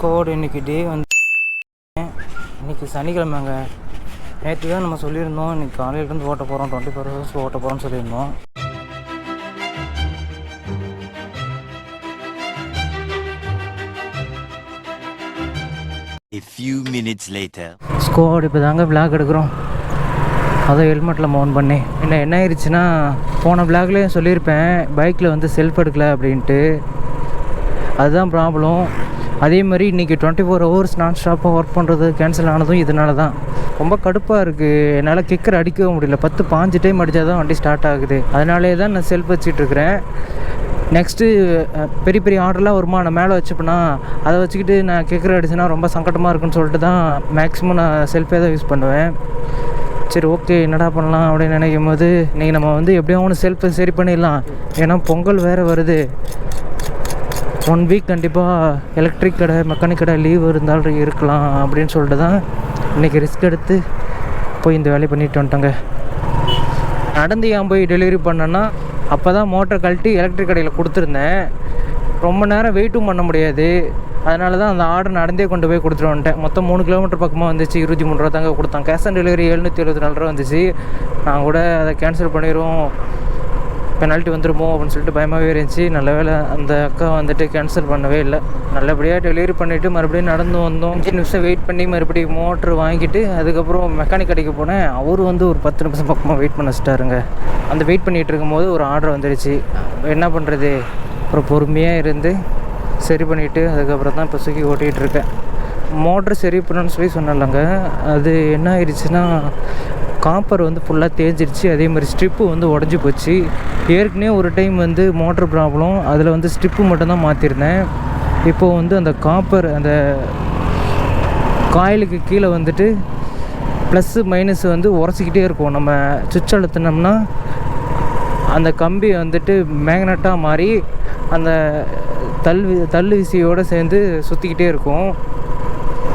Squad இன்னைக்கு டே வந்து இன்னைக்கு சனிக்கிழமைங்க. நேற்று தான் நம்ம சொல்லியிருந்தோம் இன்னைக்கு காலையிலேருந்து ஓட்ட போகிறோம் டுவெண்ட்டி ஃபோர் ஹவர்ஸ் ஓட்ட போகிறோம்னு சொல்லியிருந்தோம். A few minutes later. Squad இப்போ தாங்க விளாக் எடுக்கிறோம். அதை ஹெல்மெட்டில் மவுண்ட் பண்ணி. என்ன என்ன ஆயிடுச்சுன்னா போன விளாக்லேயே சொல்லியிருப்பேன் பைக்கில் வந்து செல்ஃப் எடுக்கல அப்படின்ட்டு. அதுதான் ப்ராப்ளம் அதே மாதிரி இன்றைக்கி டுவெண்ட்டி ஃபோர் ஹவர்ஸ் நான் ஸ்டாப்பாக ஒர்க் பண்ணுறது கேன்சல் ஆனதும் இதனால தான் ரொம்ப கடுப்பாக இருக்குது என்னால் கிக்கர் அடிக்கவும் முடியல. பத்து பாஞ்சு டைம் அடித்தா தான் வண்டி ஸ்டார்ட் ஆகுது. அதனாலே தான் நான் செல்ஃப் வச்சிட்ருக்கிறேன் நெக்ஸ்ட்டு பெரிய பெரிய ஆர்டர்லாம் வருமா? நான் மேலே வச்சுப்பேனா? அதை வச்சுக்கிட்டு நான் கேட்குற அடிச்சேன்னா ரொம்ப சங்கடமாக இருக்குன்னு சொல்லிட்டு தான் மேக்ஸிமம் நான் செல்ஃபே தான் யூஸ் பண்ணுவேன். சரி ஓகே என்னடா பண்ணலாம் அப்படின்னு நினைக்கும் போது இன்றைக்கி நம்ம வந்து எப்படியும் ஒன்று செல்ஃபை சரி பண்ணிடலாம். ஏன்னா பொங்கல் வேறு வருது. ஒன் வீக் கண்டிப்பாக எலக்ட்ரிக் கடை மெக்கானிக் கடை லீவ் இருந்தாலும் இருக்கலாம் அப்படின்னு சொல்லிட்டு தான் இன்றைக்கி ரிஸ்க் எடுத்து போய் இந்த வேலையை பண்ணிட்டு வந்துட்டோங்க. நடந்து ஏன் போய் டெலிவரி பண்ணேன்னா அப்போ தான் மோட்டர் கழட்டி எலக்ட்ரிக் கடையில் கொடுத்துருந்தேன். ரொம்ப நேரம் வெயிட்டும் பண்ண முடியாது. அதனால தான் அந்த ஆர்டர் நடந்தே கொண்டு போய் கொடுத்துட்டு வந்துட்டேன். மொத்தம் மூணு கிலோமீட்டர் பக்கமாக வந்துச்சு. இருபத்தி மூணு ரூபா தாங்க கொடுத்தான். கேஷ் ஆன் டெலிவரி எழுநூற்றி எழுபத்தி நாலு ரூபா வந்துச்சு. நான் கூட அதை கேன்சல் பண்ணிடுவோம் பெனால்ட்டி வந்துருமோ அப்படின்னு சொல்லிட்டு பயமாகவே இருந்துச்சு. நல்ல வேளை அந்த அக்கா வந்துட்டு கேன்சல் பண்ணவே இல்லை. நல்லபடியாக டெலிவரி பண்ணிவிட்டு மறுபடியும் நடந்து வந்தோம். அஞ்சு நிமிஷம் வெயிட் பண்ணி மறுபடியும் மோட்ரு வாங்கிட்டு அதுக்கப்புறம் மெக்கானிக் கடைக்கு போனேன். அவர் வந்து ஒரு பத்து நிமிஷம் பக்கமாக வெயிட் பண்ண வச்சிட்டாருங்க. அந்த வெயிட் பண்ணிகிட்டு இருக்கும்போது ஒரு ஆர்டர் வந்துடுச்சு என்ன பண்ணுறது அப்புறம் பொறுமையாக இருந்து சரி பண்ணிவிட்டு அதுக்கப்புறம் தான் இப்போ சுக்கி ஓட்டிகிட்டு இருக்கேன். மோட்ரு சரி பண்ணணும்னு சொல்லி சொன்னலங்க அது என்ன ஆயிடுச்சுன்னா காப்பர் வந்து ஃபுல்லாக தேஞ்சிருச்சு. அதே மாதிரி ஸ்ட்ரிப்பு வந்து உடஞ்சி போச்சு. ஏற்கனவே ஒரு டைம் வந்து மோட்ரு ப்ராப்ளம் அதில் வந்து ஸ்ட்ரிப்பு மட்டும்தான் மாற்றிருந்தேன் இப்போது வந்து அந்த காப்பர் அந்த காயிலுக்கு கீழே வந்துட்டு ப்ளஸ்ஸு மைனஸ் வந்து உரசிக்கிட்டே இருக்கும். நம்ம சுவிட்ச் அழுத்தினோம்னா அந்த கம்பி வந்துட்டு மேக்னட்டாக மாறி அந்த தள்ளு தள்ளு விசையோடு சேர்ந்து சுற்றிக்கிட்டே இருக்கும்.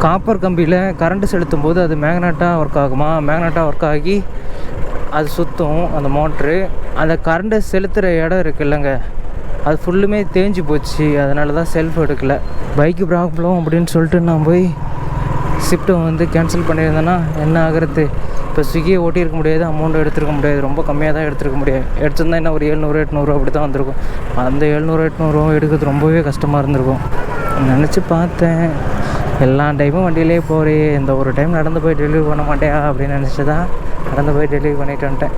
காப்பர் கம்பியில் கரண்ட்டு செலுத்தும் போது அது மேக்னட்டாக ஒர்க் ஆகுமா? மேக்னட்டாக ஒர்க் ஆகி அது சுற்றும் அந்த மோட்ரு அந்த கரண்ட்டை செலுத்துகிற இடம் இருக்குல்லங்க அது ஃபுல்லுமே தேஞ்சு போச்சு. அதனால தான் செல்ஃப் எடுக்கலை. பைக்கு ப்ராப்ளம் அப்படின்னு சொல்லிட்டு நான் போய் ஷிஃப்ட்டை வந்து கேன்சல் பண்ணியிருந்தேன்னா என்ன ஆகிறது? இப்போ ஸ்விக்கியை ஓட்டியிருக்க முடியாது அமௌண்ட் எடுத்துருக்க முடியாது. ரொம்ப கம்மியாக தான் எடுத்துருக்க முடியாது எடுத்திருந்தா என்ன ஒரு எழுநூறு எட்நூறு அப்படி தான் வந்திருக்கும். அந்த எழுநூறு எட்நூறுவா எடுக்கிறது ரொம்பவே கஷ்டமாக இருந்திருக்கும். நினச்சி பார்த்தேன். எல்லா டைமும் வண்டியிலே போகிறே இந்த ஒரு டைம் நடந்து போய் டெலிவரி பண்ண மாட்டேயா அப்படின்னு நினச்சி தான் நடந்து போய் டெலிவரி பண்ணிட்டு வந்துட்டேன்.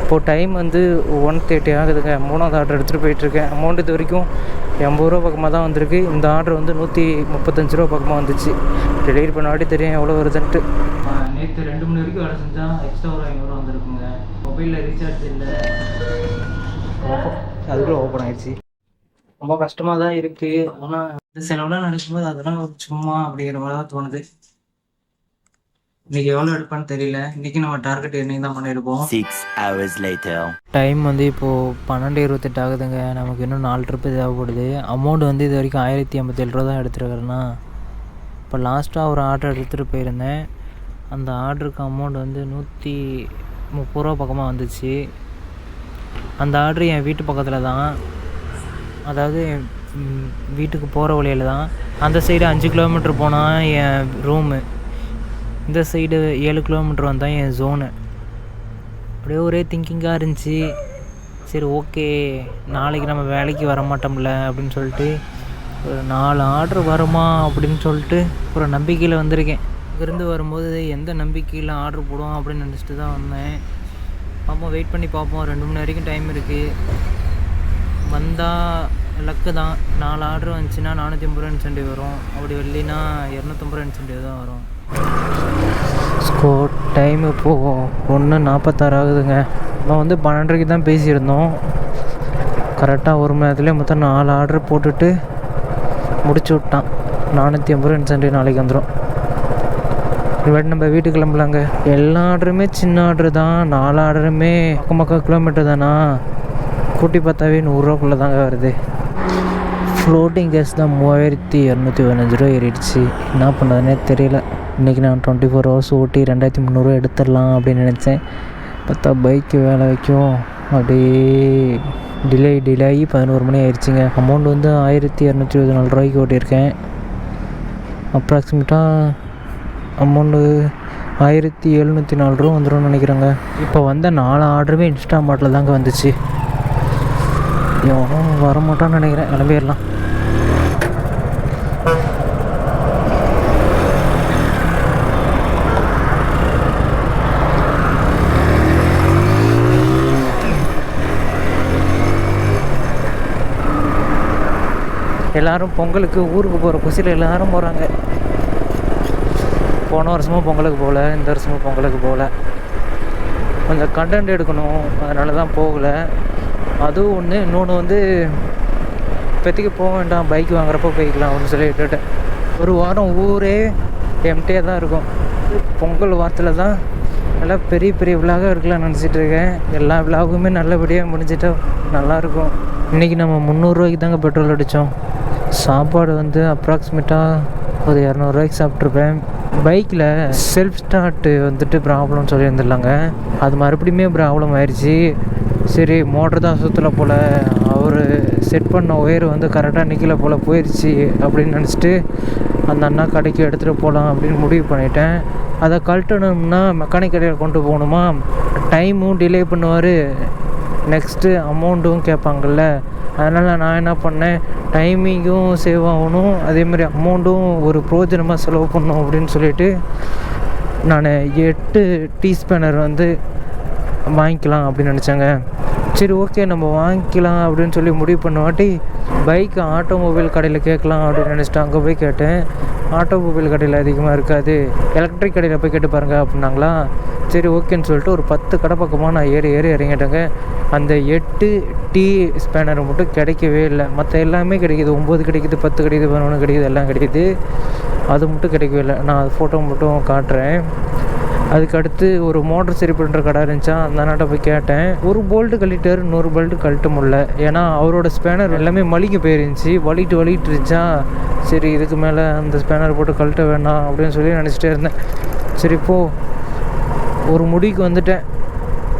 இப்போது டைம் வந்து ஒன் தேர்ட்டி ஆகுதுங்க. மூணாவது ஆர்டர் எடுத்துகிட்டு போயிட்டுருக்கேன் அமௌண்ட் இது வரைக்கும் எண்பது ரூபா பக்கமாக தான் வந்திருக்கு. இந்த ஆர்டர் வந்து நூற்றி முப்பத்தஞ்சு ரூபா பக்கமாக வந்துச்சு. டெலிவரி பண்ண வாட்டி தெரியும் எவ்வளோ வருதுன்ட்டு. நேற்று ரெண்டு மணி வரைக்கும் வேலை செஞ்சால் எக்ஸ்ட்ரா ஒரு ஐநூறுரூவா வந்திருக்குங்க. மொபைலில் ரீசார்ஜ் இல்லை. அதுக்குள்ளே ஓப்பன் ஆயிடுச்சு. ரொம்ப கஷ்டமாக தான் இருக்குது ஆனால் இந்த செலவுலாம் நடக்கும்போது அதெல்லாம் ஒரு சும்மா அப்படிங்கிற மாதிரி தான் தோணுது. இன்னைக்கு எவ்வளோ எடுப்பான்னு தெரியல. இன்னைக்கு நம்ம டார்கெட் என்னைக்கு தான் பண்ணியிருப்போம் Six hours later. டைம் வந்து இப்போது பன்னெண்டு இருபத்தெட்டு ஆகுதுங்க. நமக்கு இன்னும் நாலு ட்ரிப்பு தேவைப்படுது. அமௌண்ட் வந்து இது வரைக்கும் ஆயிரத்தி ஐம்பத்தேழு ரூபா தான் எடுத்துருக்கிறேன்னா இப்போ லாஸ்ட்டாக ஒரு ஆர்டர் எடுத்துகிட்டு போயிருந்தேன். அந்த ஆர்டருக்கு அமௌண்ட் வந்து நூற்றி முப்பது ரூபா பக்கமாக வந்துச்சு. அந்த ஆர்டர் என் வீட்டு பக்கத்தில் தான். அதாவது வீட்டுக்கு போகிற வழியில் தான். அந்த சைடு அஞ்சு கிலோமீட்டர் போனால் என் ரூமு இந்த சைடு ஏழு கிலோமீட்டர் வந்தால் என் ஜோனு அப்படியே ஒரே திங்கிங்காக இருந்துச்சு. சரி ஓகே நாளைக்கு நம்ம வேலைக்கு வர மாட்டோம்ல அப்படின்னு சொல்லிட்டு ஒரு நாலு ஆர்டர் வருமா அப்படின்னு சொல்லிட்டு ஒரு நம்பிக்கையில் வந்திருக்கேன். இங்கேருந்து வரும்போது எந்த நம்பிக்கையில் ஆர்டர் போடுவோம் அப்படின்னு நினச்சிட்டு தான் வந்தேன். பார்ப்போம் வெயிட் பண்ணி பார்ப்போம் ரெண்டு மணி வரைக்கும் டைம் இருக்குது வந்தால் லக்கு தான். நாலு ஆர்டர் வந்துச்சுன்னா நானூற்றி ஐம்பது ரூபா இன்சென்டிவ் வரும். அப்படி வரலைன்னா இரநூத்தம்பது ரூபா இன்சென்டிவ் தான் வரும். ஸ்கோ டைம் இப்போது ஒன்று நாற்பத்தாறு ஆகுதுங்க. நம்ம வந்து பன்னெண்டரைக்கு தான் பேசியிருந்தோம். கரெக்டாக ஒரு மணி நேரத்துலேயே மொத்தம் நாலு ஆர்டர் போட்டுட்டு முடிச்சு விட்டான். நானூற்றி ஐம்பது ரூபா இன்சென்டிவ் நாளைக்கு வந்துடும் இனிமேட்டு நம்ம வீட்டுக்கு கிளம்பலாங்க. எல்லா ஆர்டருமே சின்ன ஆர்டர் தான். நாலு ஆர்டருமே பக்கம் பக்கம் கிலோமீட்டர் தானா? கூட்டி பார்த்தாவே நூறுரூவாக்குள்ளே தாங்க வருது. ஃப்ளோட்டிங் கேஸ் தான் மூவாயிரத்தி இரநூத்தி பதினஞ்சு ரூபா ஏறிடுச்சு. என்ன பண்ணுறதுனே தெரியல. இன்றைக்கி நான் டுவெண்ட்டி ஃபோர் ஹவர்ஸ் ஓட்டி ரெண்டாயிரத்தி முந்நூறுரூவா எடுத்துடலாம் அப்படின்னு நினச்சேன். பார்த்தா பைக்கு வேலை வைக்கும். அப்படியே டிலே டிலே ஆகி பதினோரு மணி ஆயிடுச்சுங்க அமௌண்ட் வந்து ஆயிரத்தி இரநூத்தி இருபத்தி நாலு ரூபாய்க்கு ஓட்டியிருக்கேன். அப்ராக்சிமேட்டாக அமௌண்ட்டு ஆயிரத்தி எழுநூற்றி நாலு ரூபா வந்துடும் நினைக்கிறேங்க. இப்போ வந்த நாலு ஆர்டருமே இன்ஸ்டாமார்ட்டில் தாங்க வந்துச்சு. எவனும் வரமாட்டான்னு நினைக்கிறேன். கிளம்பிடலாம். எல்லாரும் பொங்கலுக்கு ஊருக்கு போகிற குசியில் எல்லாரும் போகிறாங்க போன வருஷமும் பொங்கலுக்கு போகல இந்த வருஷமும் பொங்கலுக்கு போகல. கொஞ்சம் கண்டென்ட் எடுக்கணும் அதனால தான் போகல. அதுவும் ஒன்று இன்னொன்று வந்து இப்போதைக்கு போக வேண்டாம் பைக் வாங்குறப்போ போய்க்கலாம் அப்படின்னு சொல்லி விட்டுட்டேன் ஒரு வாரம் ஊரே எம்டியாக தான் இருக்கும். பொங்கல் வாரத்தில் தான் நல்லா பெரிய பெரிய விழாக இருக்கலாம்னு நினச்சிட்டு இருக்கேன். எல்லா விழாவுமே நல்லபடியாக முடிஞ்சிட்டா நல்லாயிருக்கும் இன்றைக்கி நம்ம முந்நூறுரூவாய்க்கு தாங்க பெட்ரோல் அடித்தோம் சாப்பாடு வந்து அப்ராக்சிமேட்டாக ஒரு இரநூறுவாய்க்கு சாப்பிட்ருப்பேன். பைக்கில் செல்ஃப் ஸ்டார்ட்டு வந்துட்டு ப்ராப்ளம்னு சொல்லியிருந்துடலாங்க அது மறுபடியுமே ப்ராப்ளம் ஆயிடுச்சு சரி மோட்டர் தான் சுற்றல போல். அவர் செட் பண்ண ஒயர் வந்து கரெக்டாக நிற்கல போல் போயிடுச்சு அப்படின்னு நினச்சிட்டு அந்த அண்ணா கடைக்கு எடுத்துகிட்டு போகலாம் அப்படின்னு முடிவு பண்ணிட்டேன். அதை கழட்டணும்னா மெக்கானிக் கடையில் கொண்டு போகணுமா? டைமும் டிலே பண்ணுவார். நெக்ஸ்ட்டு அமௌண்ட்டும் கேட்பாங்கல்ல. அதனால் நான் என்ன பண்ணேன் டைமிங்கும் சேவ் ஆகணும் அதேமாதிரி அமௌண்ட்டும் ஒரு பிரோஜனமாக செலவு பண்ணணும் அப்படின்னு சொல்லிட்டு நான் எட்டு டீ ஸ்பேனர் வந்து வாங்கிக்கலாம் அப்படின்னு நினச்சேங்க. சரி ஓகே நம்ம வாங்கிக்கலாம் அப்படின்னு சொல்லி முடிவு பண்ணவாட்டி பைக்கு பைக் ஆட்டோமொபைல் கடையில் கேட்கலாம் அப்படின்னு நினச்சிட்டு அங்கே போய் கேட்டேன். ஆட்டோமொபைல் கடையில் அதிகமாக இருக்காது. எலக்ட்ரிக் கடையில் போய் கேட்டு பாருங்கள் அப்படின்னாங்களா? சரி ஓகேன்னு சொல்லிட்டு ஒரு பத்து கடை பக்கமாக நான் ஏறி ஏறி இறங்கிட்டேங்க. அந்த எட்டு டீ ஸ்பேனர் மட்டும் கிடைக்கவே இல்லை. மற்ற எல்லாமே கிடைக்கிது. ஒம்பது கிடைக்குது பத்து கிடைக்குது பதினொன்று கிடைக்குது எல்லாம் கிடைக்குது. அது மட்டும் கிடைக்கவே இல்லை. நான் அது ஃபோட்டோ மட்டும் காட்டுறேன். அதுக்கடுத்து ஒரு மோட்டர் சரி பண்ணுற கடை இருந்துச்சா அந்த அண்ணாட்ட போய் கேட்டேன். ஒரு போல்ட்டு கழட்டிட்டாரு நூறு போல்ட்டு கழட்ட முடியல. ஏன்னா அவரோட ஸ்பேனர் எல்லாமே மலிக்க போயிருந்துச்சு. வலிட்டு வலிட்டு இருந்துச்சா சரி இதுக்கு மேலே அந்த ஸ்பேனர் போட்டு கழட்ட வேணாம் அப்படின்னு சொல்லி நினச்சிட்டே இருந்தேன். சரி போ. ஒரு முடிக்கு வந்துட்டேன்.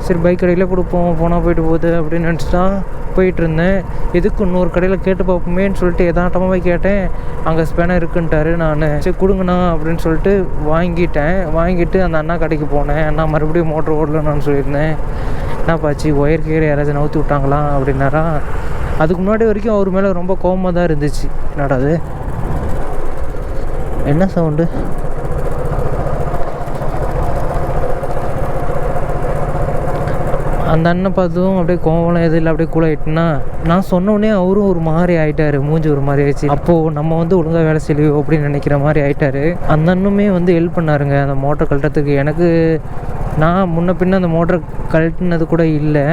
சரி பைக் கடையில் கொடுப்போம் போனால் போயிட்டு போகுது அப்படின்னு நினச்சிட்டான் போயிட்டுருந்தேன். எதுக்கு இன்னொரு கடையில் கேட்டு பார்ப்போமேன்னு சொல்லிட்டு எதாட்டமாக போய் கேட்டேன். அங்கே ஸ்பேனர் இருக்குன்ட்டாரு நான். சரி கொடுங்கண்ணா அப்படின்னு சொல்லிட்டு வாங்கிட்டேன். வாங்கிட்டு அந்த அண்ணா கடைக்கு போனேன். அண்ணா மறுபடியும் மோட்ரு ஓடலன்னு சொல்லியிருந்தேன். என்னப்பாச்சு ஒயர் கீரை யாராச்சும் நவுத்தி விட்டாங்களா? அப்படின்னாரா. அதுக்கு முன்னாடி வரைக்கும் அவர் மேலே ரொம்ப கோவமாக தான் இருந்துச்சு. என்னடா அது? என்ன சவுண்டு அந்த அண்ணன் பார்த்ததும் அப்படியே கோவலாம் எதுவும் இல்லை அப்படியே கூலாயிட்டுனா நான் சொன்னோடனே அவரும் ஒரு மாதிரி ஆயிட்டாரு மூஞ்சி ஒரு மாதிரி ஆயிடுச்சு. அப்போது நம்ம வந்து ஒழுங்காக வேலை செய்யலையோ அப்படின்னு நினைக்கிற மாதிரி ஆயிட்டாரு. அந்த அண்ணனுமே வந்து ஹெல்ப் பண்ணாருங்க அந்த மோட்டர் கழட்டத்துக்கு எனக்கு நான் முன்ன பின்ன அந்த மோட்டர் கழட்டினது கூட இல்லை.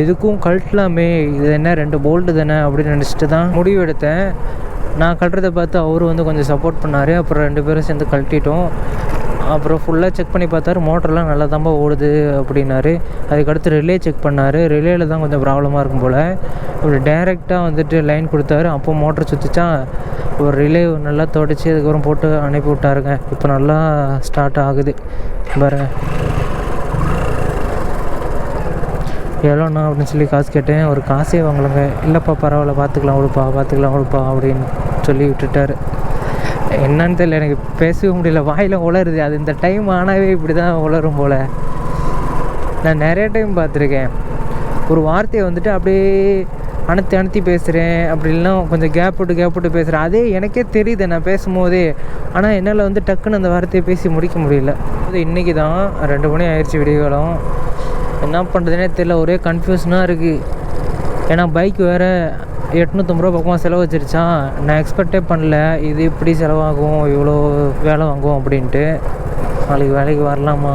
எதுக்கும் கழட்டலாமே இது என்ன ரெண்டு போல்ட்டு தானே அப்படின்னு நினச்சிட்டு தான் முடிவு எடுத்தேன். நான் கட்டுறதை பார்த்து அவரு வந்து கொஞ்சம் சப்போர்ட் பண்ணார். அப்புறம் ரெண்டு பேரும் சேர்ந்து கழட்டிட்டோம். அப்புறம் ஃபுல்லாக செக் பண்ணி பார்த்தாரு மோட்டர்லாம் நல்லா தான்ப்பா ஓடுது அப்படின்னாரு. அதுக்கடுத்து ரிலே செக் பண்ணார். ரிலேயில் தான் கொஞ்சம் ப்ராப்ளமாக இருக்கும் போல். அப்படி டைரெக்டாக வந்துட்டு லைன் கொடுத்தாரு. அப்போ மோட்டர் சுற்றிச்சா ஒரு ரிலே நல்லா தொடச்சி அதுக்கப்புறம் போட்டு அனுப்பி விட்டாருங்க. இப்போ நல்லா ஸ்டார்ட் ஆகுது. பாருங்க. எவ்வளோண்ணா அப்படின்னு சொல்லி காசு கேட்டேன். ஒரு காசே வாங்கலங்க. இல்லைப்பா பரவாயில்ல பார்த்துக்கலாம் விடுப்பா பார்த்துக்கலாம் விடுப்பா அப்படின்னு சொல்லி விட்டுட்டாரு. என்னன்னு தெரியல எனக்கு பேசவே முடியல. வாயில் உளருது. அது இந்த டைம் ஆனாவே இப்படி தான் உளரும் போல். நான் நிறைய டைம் பார்த்துருக்கேன். ஒரு வார்த்தையை வந்துட்டு அப்படியே அனுத்தி அனுத்தி பேசுகிறேன் அப்படி இல்லைன்னா கொஞ்சம் கேப் விட்டு கேப் விட்டு பேசுகிறேன் அதே எனக்கே தெரியுது நான் பேசும்போதே. ஆனால் என்னால் வந்து டக்குன்னு அந்த வார்த்தையை பேசி முடிக்க முடியல. அது இன்றைக்கி தான் ரெண்டு மணி ஆயிடுச்சு விடியகாலம் என்ன பண்ணுறதுனே தெரியல. ஒரே கன்ஃபியூஷனாக இருக்குது ஏன்னா பைக் வேறு எட்நூற்றம்பது ரூபா பக்கமாக செலவு வச்சிருச்சான். நான் எக்ஸ்பெக்டே பண்ணல. இது இப்படி செலவாகும் இவ்வளோ வேலை வாங்குவோம் அப்படின்ட்டு. நாளைக்கு வேலைக்கு வரலாமா?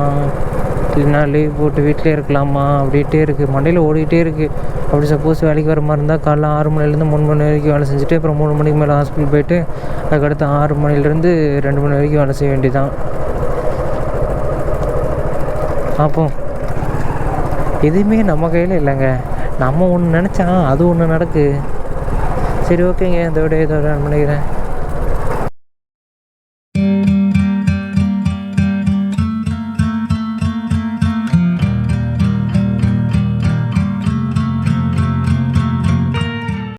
இல்லைனா லீவ் போட்டு வீட்டிலே இருக்கலாமா? அப்படின்ட்டே இருக்குது மண்டையில் ஓடிக்கிட்டே இருக்குது அப்படி சப்போஸ் வேலைக்கு வர மாதிரி இருந்தால் காலைல ஆறு மணிலேருந்து மூணு மணி வரைக்கும் வேலை செஞ்சுட்டு அப்புறம் மூணு மணிக்கு மேலே ஹாஸ்பிட்டல் போயிட்டு அதுக்கடுத்து ஆறு மணிலேருந்து ரெண்டு மணி வரைக்கும் வேலை செய்ய வேண்டியதான் பார்ப்போம் எதுவுமே நம்ம கையில் இல்லைங்க. நம்ம ஒன்று நினச்சா அது ஒன்று நடக்கு. சரி ஓகேங்க இதோட இதோட நினைக்கிறேன்